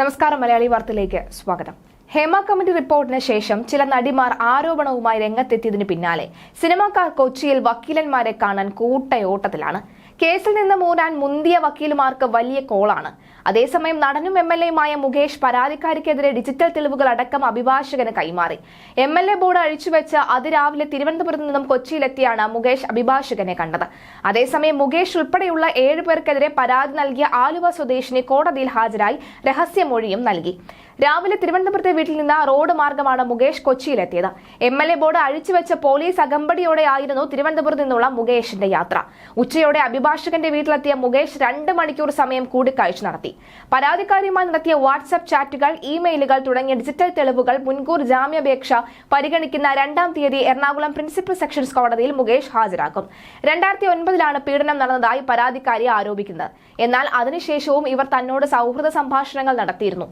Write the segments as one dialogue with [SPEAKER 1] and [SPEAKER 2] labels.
[SPEAKER 1] നമസ്കാരം മലയാളി വാർത്തയിലേക്ക് സ്വാഗതം. ഹേമ കമ്മിറ്റി റിപ്പോർട്ടിന് ശേഷം ചില നടിമാർ ആരോപണവുമായി രംഗത്തെത്തിയതിനു പിന്നാലെ. സിനിമാക്കാർ കൊച്ചിയിൽ വക്കീലന്മാരെ കാണാൻ കൂട്ടയോട്ടത്തിലാണ്. കേസിൽ നിന്ന് മൂടാൻ മുന്തിയ വക്കീലുമാർക്ക് വലിയ കോളാണ്. അതേസമയം നടനും എം എൽ എയുമായ മുകേഷ് പരാതിക്കാരിക്കെതിരെ ഡിജിറ്റൽ തെളിവുകൾ അടക്കം അഭിഭാഷകന് കൈമാറി. എം എൽ എ ബോർഡ് അഴിച്ചുവെച്ച് അതിരാവിലെ തിരുവനന്തപുരത്ത് നിന്നും കൊച്ചിയിലെത്തിയാണ് മുകേഷ് അഭിഭാഷകനെ കണ്ടത്. അതേസമയം മുകേഷ് ഉൾപ്പെടെയുള്ള ഏഴ് പേർക്കെതിരെ പരാതി നൽകിയ ആലുവ സ്വദേശിനി കോടതിയിൽ ഹാജരായി രഹസ്യമൊഴിയും നൽകി. രാവിലെ തിരുവനന്തപുരത്തെ വീട്ടിൽ നിന്ന് റോഡ് മാർഗമാണ് മുകേഷ് കൊച്ചിയിലെത്തിയത്. എം എൽ എ ബോർഡ് അഴിച്ചുവെച്ച പോലീസ് അകമ്പടിയോടെയായിരുന്നു തിരുവനന്തപുരത്ത് നിന്നുള്ള മുകേഷിന്റെ യാത്ര. ഉച്ചയോടെ അഭിഭാഷകന്റെ വീട്ടിലെത്തിയ മുകേഷ് രണ്ട് മണിക്കൂർ സമയം കൂടിക്കാഴ്ച നടത്തി. പരാതിക്കാരിയുമായി നടത്തിയ വാട്സ്ആപ്പ് ചാറ്റുകൾ ഇമെയിലുകൾ തുടങ്ങിയ ഡിജിറ്റൽ തെളിവുകൾ മുൻകൂർ ജാമ്യാപേക്ഷ പരിഗണിക്കുന്ന രണ്ടാം തീയതി എറണാകുളം പ്രിൻസിപ്പൽ സെഷൻസ് കോടതിയിൽ മുകേഷ് ഹാജരാക്കും. രണ്ടായിരത്തി ഒൻപതിലാണ് പീഡനം നടന്നതായി പരാതിക്കാരി ആരോപിക്കുന്നത്. എന്നാൽ അതിനുശേഷവും ഇവർ തന്നോട് സൗഹൃദ സംഭാഷണങ്ങൾ നടത്തിയിരുന്നു.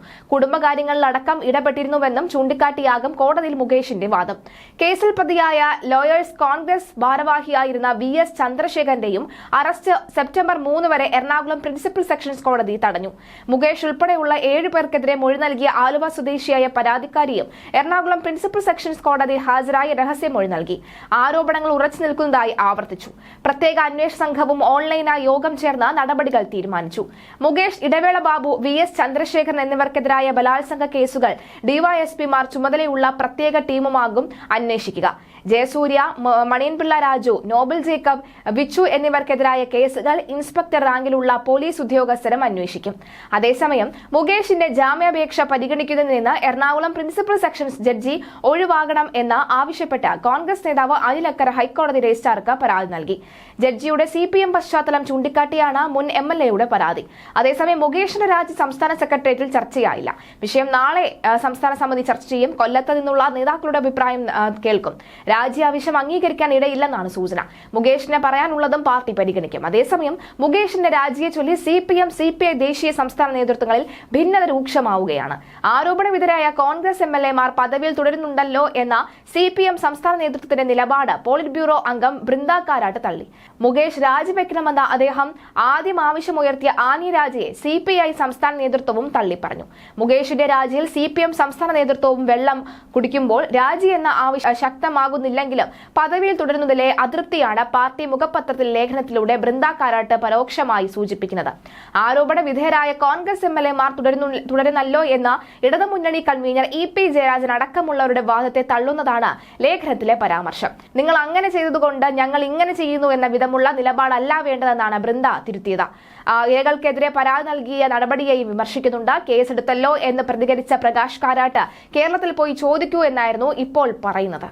[SPEAKER 1] കുടുംബകാര്യങ്ങളിലടക്കം ഇടപെട്ടിരുന്നുവെന്നും ചൂണ്ടിക്കാട്ടിയാകും കോടതിയിൽ മുകേഷിന്റെ വാദം. കേസിൽ പ്രതിയായ ലോയേഴ്സ് കോൺഗ്രസ് ഭാരവാഹിയായിരുന്ന വി എസ് ചന്ദ്രശേഖരന്റെയും അറസ്റ്റ് സെപ്റ്റംബർ മൂന്ന് വരെ എറണാകുളം പ്രിൻസിപ്പൽ സെക്ഷൻസ് കോടതി തടഞ്ഞു. മുകേഷ് ഉൾപ്പെടെയുള്ള ഏഴു പേർക്കെതിരെ മൊഴി നൽകിയ ആലുവ സ്വദേശിയായ പരാതിക്കാരിയും എറണാകുളം പ്രിൻസിപ്പൽ സെക്ഷൻസ് കോടതി കോടതിയിൽ ഹാജരായ രഹസ്യമൊഴി നൽകി. ആരോപണങ്ങൾ ഉറച്ചു നിൽക്കുന്നതായി ആവർത്തിച്ചു. പ്രത്യേക അന്വേഷണ സംഘവും ഓൺലൈനായി യോഗം ചേർന്ന് നടപടികൾ തീരുമാനിച്ചു. മുകേഷ് ഇടവേള ബാബു വി എസ് ചന്ദ്രശേഖരൻ എന്നിവർക്കെതിരായ ബലാത്സംഗ കേസുകൾ ഡിവൈഎസ്പിമാർ ചുമതലയുള്ള പ്രത്യേക ടീമുമാകും അന്വേഷിക്കുക. ജയസൂര്യ മണിയൻപിള്ള രാജു നോബൽ ജേക്കബ് വിച്ചു എന്നിവർക്കെതിരായ കേസുകൾ ഇൻസ്പെക്ടർ റാങ്കിലുള്ള പോലീസ് ഉദ്യോഗസ്ഥരും അന്വേഷിക്കും. അതേസമയം മുകേഷിന്റെ ജാമ്യാപേക്ഷ പരിഗണിക്കുന്നതിൽ നിന്ന് എറണാകുളം പ്രിൻസിപ്പൽ സെക്ഷൻസ് ജഡ്ജി ഒഴിവാകണം എന്ന് ആവശ്യപ്പെട്ട് കോൺഗ്രസ് നേതാവ് അനിൽ അക്കര ഹൈക്കോടതി രജിസ്ട്രാർക്ക് പരാതി നൽകി. ജഡ്ജിയുടെ സി പി എം പശ്ചാത്തലം ചൂണ്ടിക്കാട്ടിയാണ് മുൻ എം എൽ എയുടെ പരാതി. അതേസമയം മുകേഷിന്റെ രാജി സംസ്ഥാന സെക്രട്ടേറിയറ്റിൽ ചർച്ചയായില്ല. വിഷയം നാളെ സംസ്ഥാന സമിതി ചർച്ച ചെയ്യും. കൊല്ലത്ത് നിന്നുള്ള നേതാക്കളുടെ അഭിപ്രായം കേൾക്കും. രാജി ആവശ്യം അംഗീകരിക്കാൻ ഇടയില്ലെന്നാണ് സൂചന. മുകേഷിന് പറയാനുള്ളതും പാർട്ടി പരിഗണിക്കും. അതേസമയം മുകേഷിന്റെ രാജിയെ ചൊല്ലി C P M C P I ദേശീയ സംസ്ഥാന നേതൃത്വങ്ങളിൽ ഭിന്നത രൂക്ഷമാവുകയാണ്. ആരോപണവിധേയരായ കോൺഗ്രസ് എം എൽ എമാർ പദവിയിൽ തുടരുന്നുണ്ടല്ലോ എന്ന സി പി എം സംസ്ഥാന നേതൃത്വത്തിന്റെ നിലപാട് പോളിറ്റ് ബ്യൂറോ അംഗം ബൃന്ദ കാരാട്ട് തള്ളി. മുകേഷ് രാജിവെക്കണമെന്ന അദ്ദേഹം ആദ്യം ആവശ്യമുയർത്തിയ Annie Raja C P I സംസ്ഥാന നേതൃത്വവും തള്ളിപ്പറഞ്ഞു. മുകേഷിന്റെ രാജിയിൽ സി പി എം സംസ്ഥാന നേതൃത്വവും വെള്ളം കുടിക്കുമ്പോൾ രാജി എന്ന ആവശ്യം ശക്തമാകുന്നില്ലെങ്കിലും പദവിയിൽ തുടരുന്നതിലെ അതൃപ്തിയാണ് പാർട്ടി മുഖപത്രത്തിൽ ലേഖനത്തിലൂടെ ബൃന്ദ കാരാട്ട് പരോക്ഷമായി സൂചിപ്പിക്കുന്നത്. ആരോപണ വിധേയരായ കോൺഗ്രസ് എം എൽ എമാർ മാർ തുടരുന്നല്ലോ എന്ന ഇടതുമുന്നണി കൺവീനർ ഇ പി ജയരാജൻ അടക്കമുള്ളവരുടെ വാദത്തെ തള്ളുന്നതാണ് ലേഖനത്തിലെ പരാമർശം. നിങ്ങൾ അങ്ങനെ ചെയ്തതുകൊണ്ട് ഞങ്ങൾ ഇങ്ങനെ ചെയ്യുന്നു എന്ന വിധമുള്ള നിലപാടല്ല വേണ്ടതെന്നാണ് ബൃന്ദ തിരുത്തിയത്. ആ, ഇരകൾക്കെതിരെ പരാതി നൽകിയ നടപടിയെയും വിമർശിക്കുന്നുണ്ട്. കേസെടുത്തല്ലോ എന്ന് പ്രതികരിച്ച പ്രകാശ് കാരാട്ട് കേരളത്തിൽ പോയി ചോദിക്കൂ എന്നായിരുന്നു ഇപ്പോൾ പറയുന്നത്.